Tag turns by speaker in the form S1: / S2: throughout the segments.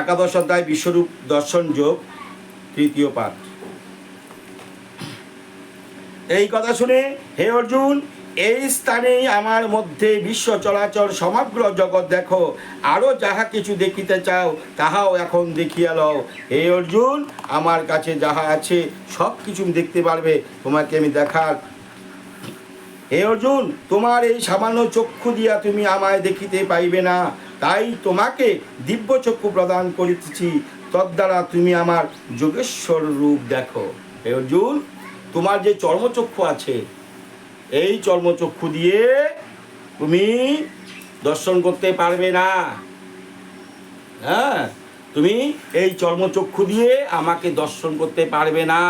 S1: একাদশ অধ্যায় বিশ্বরূপ দর্শন যোগ, তৃতীয় পাঠ। এই কথা শুনে, হে অর্জুন, এই স্থানেই আমার মধ্যে বিশ্ব চলাচল সমগ্র জগৎ দেখো আরও যাহা কিছু দেখিতে চাও, তাহাও এখন দেখিয়া লও। হে অর্জুন, আমার কাছে যাহা আছে সব কিছু দেখতে পারবে, তোমাকে আমি দেখার। হে অর্জুন, তোমার এই সামান্য চক্ষু দিয়া তুমি আমায় দেখিতে পাইবে না। তাই তোমাকে দিব্য চক্ষু প্রদান করিতেছি। তদ্বারা তুমি আমার যোগেশ্বর রূপ দেখো। হে অর্জুন, তোমার যে চর্মচক্ষু আছে, এই চর্মচক্ষু দিয়ে তুমি দর্শন করতে পারবে না। হ্যাঁ তুমি এই চর্মচক্ষু দিয়ে আমাকে দর্শন করতে পারবে না।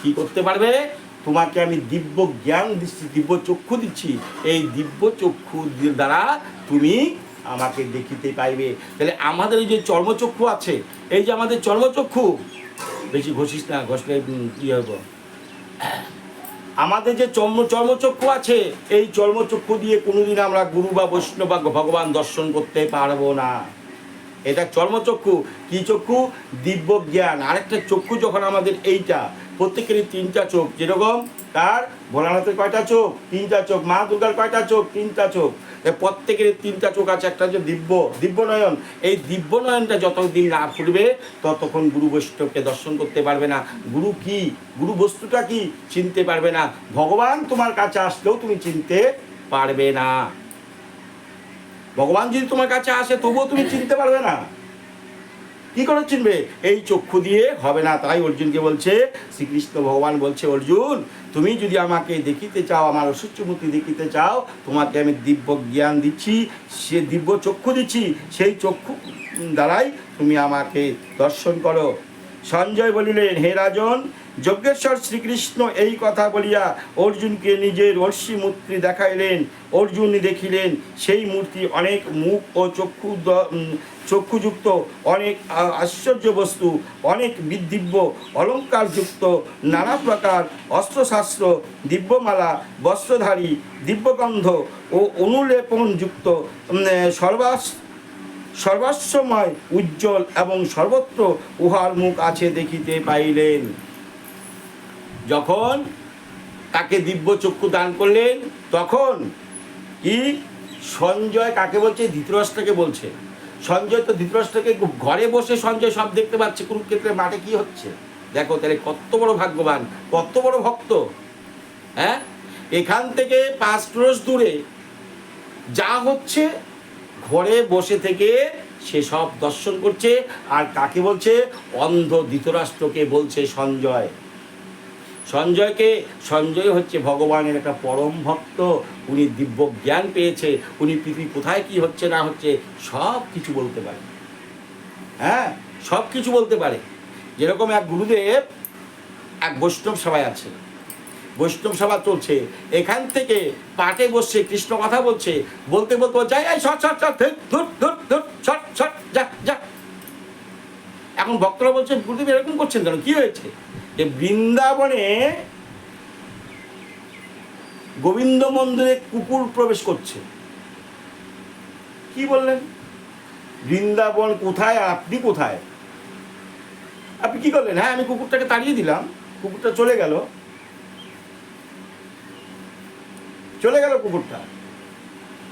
S1: কি করতে পারবে? তোমাকে আমি দিব্য জ্ঞান দিচ্ছি, দিব্য চক্ষু দিচ্ছি। এই দিব্য চক্ষু দ্বারা তুমি আমাকে দেখিতে পাইবে। তাহলে আমাদের এই যে চর্মচক্ষু আছে, এই যে আমাদের চর্মচক্ষু, বেশি ঘষিস না, ঘষলে কি হবে আমাদের যে চর্ম, চর্মচক্ষু আছে, এই চর্মচক্ষু দিয়ে কোনোদিন আমরা গুরু বা বৈষ্ণব বা ভগবান দর্শন করতে পারব না। এটা চর্মচক্ষু। কি চক্ষু? দিব্য জ্ঞান। আরেকটা চক্ষু যখন আমাদের এইটা, প্রত্যেকেরই তিনটা চোখ। যেরকম তার ভোলানাথের কয়টা চোখ? তিনটা চোখ। মা দুর্গার কয়টা চোখ? তিনটা চোখ। প্রত্যেকের তিনটা চোখ আছে, একটা হচ্ছে দিব্য দিব্য নয়ন এই দিব্য নয়নটা যতদিন না ফুটবে, ততক্ষণ গুরু বৈষ্ণবকে দর্শন করতে পারবে না। গুরু কি? গুরু বস্তুটা কি? চিনতে পারবে না। ভগবান তোমার কাছে আসলেও তুমি চিনতে পারবে না। ভগবান যদি তোমার কাছে আসে, তবুও তুমি চিনতে পারবে না। কি করে চিনবে? এই চক্ষু দিয়ে হবে না, তাই অর্জুনকে বলছে, শ্রীকৃষ্ণ ভগবান বলছে, অর্জুন তুমি যদি আমাকে দেখিতে চাও, আমার অসুচ্যমূর্তি দেখিতে চাও, তোমাকে আমি দিব্য জ্ঞান দিচ্ছি, সে দিব্য চক্ষু দিচ্ছি, সেই চক্ষু দ্বারাই তুমি আমাকে দর্শন করো। সঞ্জয় বলিলেন, হে রাজন যজ্ঞেশ্বর শ্রীকৃষ্ণ এই কথা বলিয়া অর্জুনকে নিজের অর্ষি মূর্তি দেখাইলেন। অর্জুন দেখিলেন, সেই মূর্তি অনেক মুখ ও চক্ষু চক্ষুযুক্ত, অনেক আশ্চর্য বস্তু, অনেক দিব্য অলঙ্কারযুক্ত, নানা প্রকার অস্ত্রশাস্ত্র, দিব্যমালা, বস্ত্রধারী, দিব্যগন্ধ ও অনুলেপনযুক্ত সর্বাস সর্বস্বময় উজ্জ্বল এবং সর্বত্র উহার মুখ আছে দেখিতে পাইলেন। যখন তাকে দিব্য চক্ষু দান করলেন, তখন কি সঞ্জয় কাকে বলছে? ধৃতরাষ্ট্রকে বলছে। সঞ্জয় তো ধৃতরাষ্ট্রকে ঘরে বসে সঞ্জয় সব দেখতে পাচ্ছে, কুরুক্ষেত্রের মাঠে কি হচ্ছে? দেখো, তাহলে কত বড় ভাগ্যবান, কত বড় ভক্ত হ্যাঁ? এখান থেকে পাঁচ ক্রোশ দূরে যা হচ্ছে, ঘরে বসে থেকে সে সব দর্শন করছে, আর কাকে বলছে? অন্ধ ধৃতরাষ্ট্রকে বলছে সঞ্জয়। সঞ্জয়কে, সঞ্জয় হচ্ছে ভগবানের একটা পরম ভক্ত, উনি দিব্য জ্ঞান পেয়েছে, উনি পৃথিবী কোথায় কি হচ্ছে না হচ্ছে সব কিছু বলতে পারে। হ্যাঁ সব কিছু বলতে পারে। যেরকম এক গুরুদেব, এক বৈষ্ণব সভায় আছে। বৈষ্ণব সভা চলছে। এখান থেকে পাটে বসছে, কৃষ্ণ কথা বলছে। বলতে বলতে যাই যাই শট শট শট ধুর ধুর ধুর শট শট যা যা। এখন ভক্তরা বলছেন, গুরুদেব এরকম করছেন কেন? কি হয়েছে? যে বৃন্দাবনে গোবিন্দ মন্দিরে কুকুর প্রবেশ করছে। কি বললেন? বৃন্দাবন কোথায় আর আপনি কোথায়? আপনি কি করলেন? হ্যাঁ আমি কুকুরটাকে তাড়িয়ে দিলাম। কুকুরটা চলে গেল। চলে গেল কুকুরটা।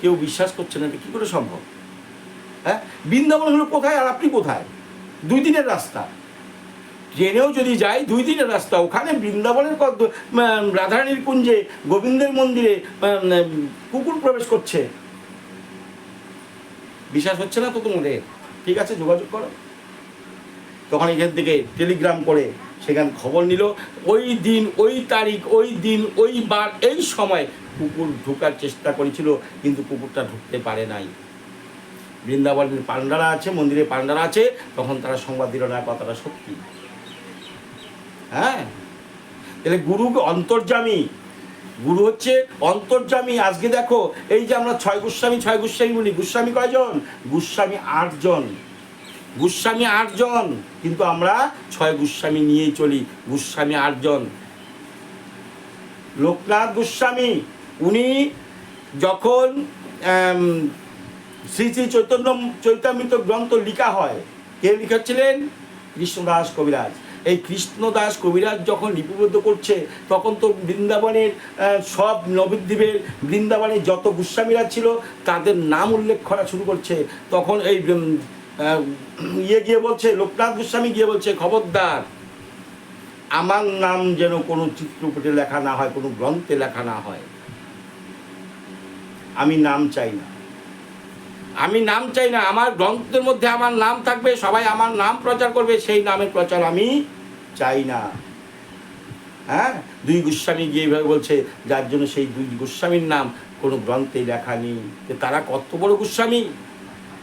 S1: কেউ বিশ্বাস করছে না কি করে সম্ভব? হ্যাঁ বৃন্দাবন হলো কোথায় আর আপনি কোথায়? দুই দিনের রাস্তা। ট্রেনেও যদি যাই, দুই দিনের রাস্তা। ওখানে বৃন্দাবনের রাধারানীর কুঞ্জে গোবিন্দের মন্দিরে কুকুর প্রবেশ করছে। বিশ্বাস হচ্ছে না তো তোমাদের? ঠিক আছে, যোগাযোগ করো। তখন এখান থেকে টেলিগ্রাম করে সেখানে খবর নিল। ওই দিন, ওই তারিখ, ওই দিন, ওই বার, এই সময় কুকুর ঢোকার চেষ্টা করেছিল, কিন্তু কুকুরটা ঢুকতে পারে নাই। বৃন্দাবনের পান্ডারা আছে, মন্দিরে পান্ডারা আছে, তখন তারা সংবাদ দিল না, কথাটা সত্যি। হ্যাঁ? তাহলে গুরু অন্তর্জামী গুরু হচ্ছে অন্তর্জামী আজকে দেখো, এই যে আমরা ছয় গোস্বামী ছয় গোস্বামী বলি, গোস্বামী কয়জন? গোস্বামী আটজন। গোস্বামী আটজন। কিন্তু আমরা ছয় গোস্বামী নিয়েই চলি, গোস্বামী আটজন। লোকনাথ গোস্বামী, উনি যখন শ্রী শ্রী চৈতন্য, চৈতামৃত গ্রন্থ লিখা হয়, কে লিখেছিলেন কৃষ্ণদাস কবিরাজ। এই কৃষ্ণদাস কবিরাজ যখন লিপিবদ্ধ করছে, তখন তো বৃন্দাবনের সব নবদ্বীপের বৃন্দাবনের যত গোস্বামীরা ছিল, তাদের নাম উল্লেখ করা শুরু করছে। তখন এই ইয়ে গিয়ে বলছে, লোকনাথ গোস্বামী গিয়ে বলছে, খবরদার, আমার নাম যেন কোনো চিত্রপটে লেখা না হয়, কোনো গ্রন্থে লেখা না হয়। আমি নাম চাই না। আমি নাম চাই না, আমার গ্রন্থের মধ্যে আমার নাম থাকবে, সবাই আমার নাম প্রচার করবে, সেই নামের প্রচার আমি চাই না। হ্যাঁ? দুই গোস্বামী গিয়ে এইভাবে বলছে, যার জন্য সেই দুই গোস্বামীর নাম কোনো গ্রন্থে লেখা নেই। তো তারা কত বড় গোস্বামী?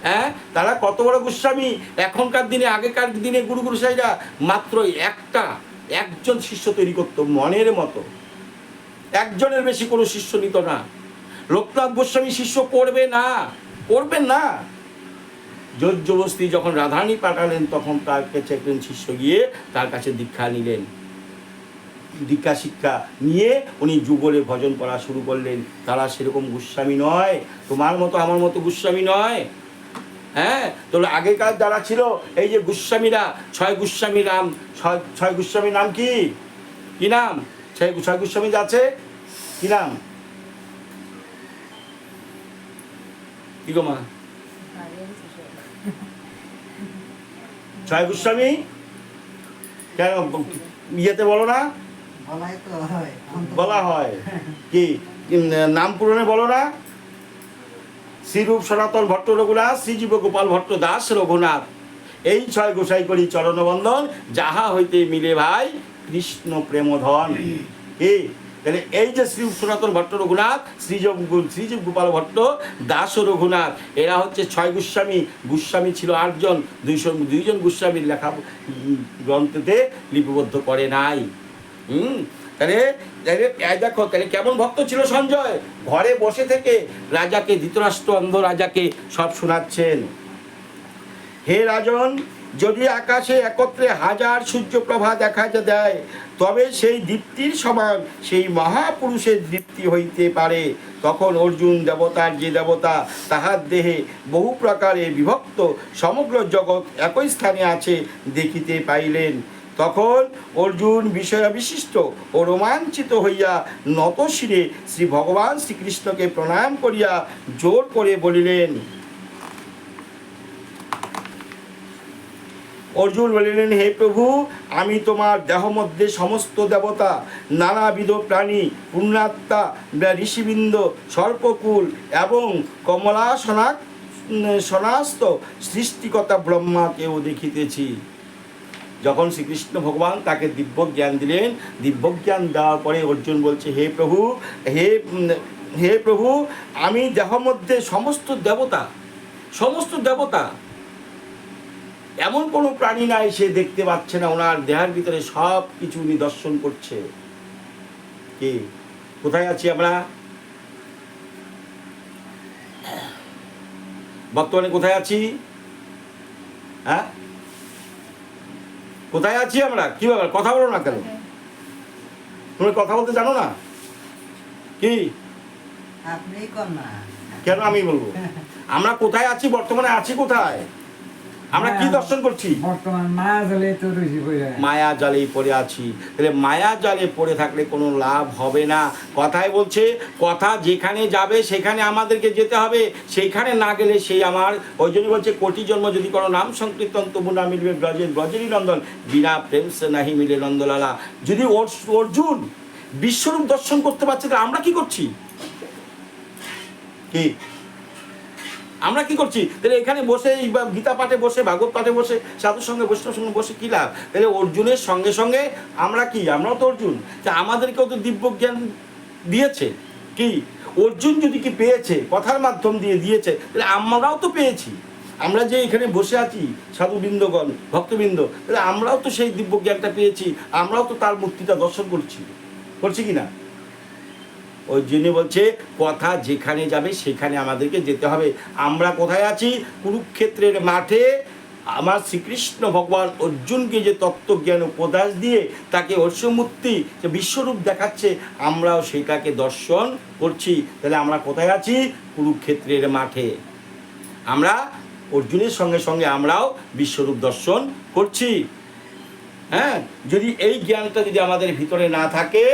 S1: হ্যাঁ? তারা কত বড় গোস্বামী? এখনকার দিনে, আগেকার দিনে গুরু গুরুসাইরা মাত্র একটা, একজন শিষ্য তৈরি করতো মনের মতো। একজনের বেশি কোনো শিষ্য নিত না। লোকনাথ গোস্বামী শিষ্য করবে না। করবেন না। জোরজবস্তি যখন রাধারানী পাঠালেন, তখন তার কাছে একজন শিষ্য গিয়ে তার কাছে দীক্ষা নিলেন। দীক্ষা শিক্ষা নিয়ে উনি যুগলে ভজন করা শুরু করলেন। তারা সেরকম গোস্বামী নয়। তোমার মতো, আমার মতো গোস্বামী নয়। হ্যাঁ? তাহলে আগেকার যারা ছিল, এই যে গোস্বামীরা, ছয় গোস্বামী নাম, ছয় ছয় গোস্বামীর নাম কি? কি নাম? ছয় ছয় গোস্বামী আছে? কি নাম? কি গো মা ছয় গোস্বামী কেন ইয়েতে বলো না বলা হয়। কি? নাম পূরণে বলো না শ্রীরূপ সনাতন ভট্ট রঘুনাথ শ্রীজীব গোপাল ভট্ট দাস রঘুনাথ। এই ছয় গোসাই করি চরণবন্ধন যাহা হইতে মিলে ভাই কৃষ্ণ প্রেমধন। কি? তাহলে এই যে শ্রী সনাতন ভট্ট রঘুনাথ শ্রীজীব শ্রীজীব গোপাল ভট্ট, দাস ও রঘুনাথ, এরা হচ্ছে ছয় গোস্বামী। গোস্বামী ছিল আটজন, দুইশো দুইজন গোস্বামীর লেখা গ্রন্থতে লিপিবদ্ধ করে নাই। হুম? তাহলে দেখো, তাহলে কেমন ভক্ত ছিল সঞ্জয়? ঘরে বসে থেকে রাজাকে, ধৃতরাষ্ট্র অন্ধ রাজাকে সব শোনাচ্ছেন। হে রাজন যদি আকাশে একত্রে হাজার সূর্যপ্রভা দেখা দেয়, তবে সেই দীপ্তির সমান সেই মহাপুরুষের দীপ্তি হইতে পারে। তখন অর্জুন দেবতার যে দেবতা, তাহার দেহে বহু প্রকারে বিভক্ত সমগ্র জগৎ একই স্থানে আছে দেখিতে পাইলেন। তখন অর্জুন বিষয় বিশিষ্ট ও রোমাঞ্চিত হইয়া নতশিরে শ্রী ভগবান শ্রীকৃষ্ণকে প্রণাম করিয়া জোর করে বলিলেন অর্জুন বলিলেন, হে প্রভু, আমি তোমার দেহ মধ্যে সমস্ত দেবতা, নানাবিধ প্রাণী, পুণ্যাত্মা ঋষিবৃন্দ, সর্পকুল এবং কমলা সনা সনাস্ত সৃষ্টিকতা ব্রহ্মাকেও দেখিতেছি। যখন শ্রীকৃষ্ণ ভগবান তাকে দিব্য জ্ঞান দিলেন দিব্য জ্ঞান দেওয়ার পরে অর্জুন বলছে, হে প্রভু, হে হে প্রভু, আমি দেহ মধ্যে সমস্ত দেবতা সমস্ত দেবতা এমন কোনো প্রাণী নাই সে দেখতে পাচ্ছে না ওনার দেহের ভিতরে সব কিছু উনি দর্শন করছে। কি? কোথায় আছি আমরা? বর্তমানে কোথায় আছি? হ্যাঁ? কোথায় আছি আমরা? কি ব্যাপার? কথা বলো না কেন? তুমি কথা বলতে জানো না? কি? কেন আমি বলব? আমরা কোথায় আছি? বর্তমানে আছি কোথায়? আমরা কি দর্শন করছি?
S2: বর্তমান মায়া জলে তো
S1: মায়া জালে পড়ে আছি। তাহলে মায়া জালে পড়ে থাকলে কোনো লাভ হবে না। কথায় বলছে কথা যেখানে যাবে সেখানে আমাদেরকে যেতে হবে। সেইখানে না গেলে সেই আমার ওই জন্য বলছে কোটি জন্ম যদি কোনো নাম সংকীর্তন তবু না মিলবে ব্রজের ব্রজেরই নন্দন। বিনা প্রেম সে নাহি মিলে নন্দলালা। যদি অর- অর্জুন বিশ্বরূপ দর্শন করতে পারছে তাহলে আমরা কি করছি? কি? আমরা কি করছি? তাহলে এখানে বসে গীতা পাঠে বসে, ভাগবত পাঠে বসে সাধুর সঙ্গে, বৈষ্ণব সঙ্গে বসে কি লাভ? তাহলে অর্জুনের সঙ্গে সঙ্গে আমরা কি? আমরাও তো অর্জুন। তা আমাদেরকেও তো দিব্য জ্ঞান দিয়েছে। কি? অর্জুন যদি কি পেয়েছে, কথার মাধ্যম দিয়ে দিয়েছে, তাহলে আমরাও তো পেয়েছি। আমরা যে এখানে বসে আছি, সাধুবৃন্দগণ, ভক্তবৃন্দ, তাহলে আমরাও তো সেই দিব্য জ্ঞানটা পেয়েছি, আমরাও তো তার মূর্তিটা দর্শন করছি। করছি কি না? ওই জন্য বলছে, কথা যেখানে যাবে, সেখানে আমাদেরকে যেতে হবে। আমরা কোথায় আছি? কুরুক্ষেত্রের মাঠে আমার শ্রীকৃষ্ণ ভগবান অর্জুনকে যে তত্ত্বজ্ঞান উপদেশ দিয়ে তাকে অর্ষমূর্তি যে বিশ্বরূপ দেখাচ্ছে, আমরাও সেটাকে দর্শন করছি। তাহলে আমরা কোথায় আছি? কুরুক্ষেত্রের মাঠে। আমরা অর্জুনের সঙ্গে সঙ্গে আমরাও বিশ্বরূপ দর্শন করছি। হ্যাঁ? যদি এই জ্ঞানটা যদি আমাদের ভিতরে না থাকে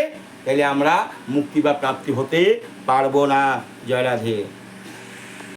S1: তাহলে আমরা মুক্তি বা প্রাপ্তি হতে পারব না। জয় রাধে।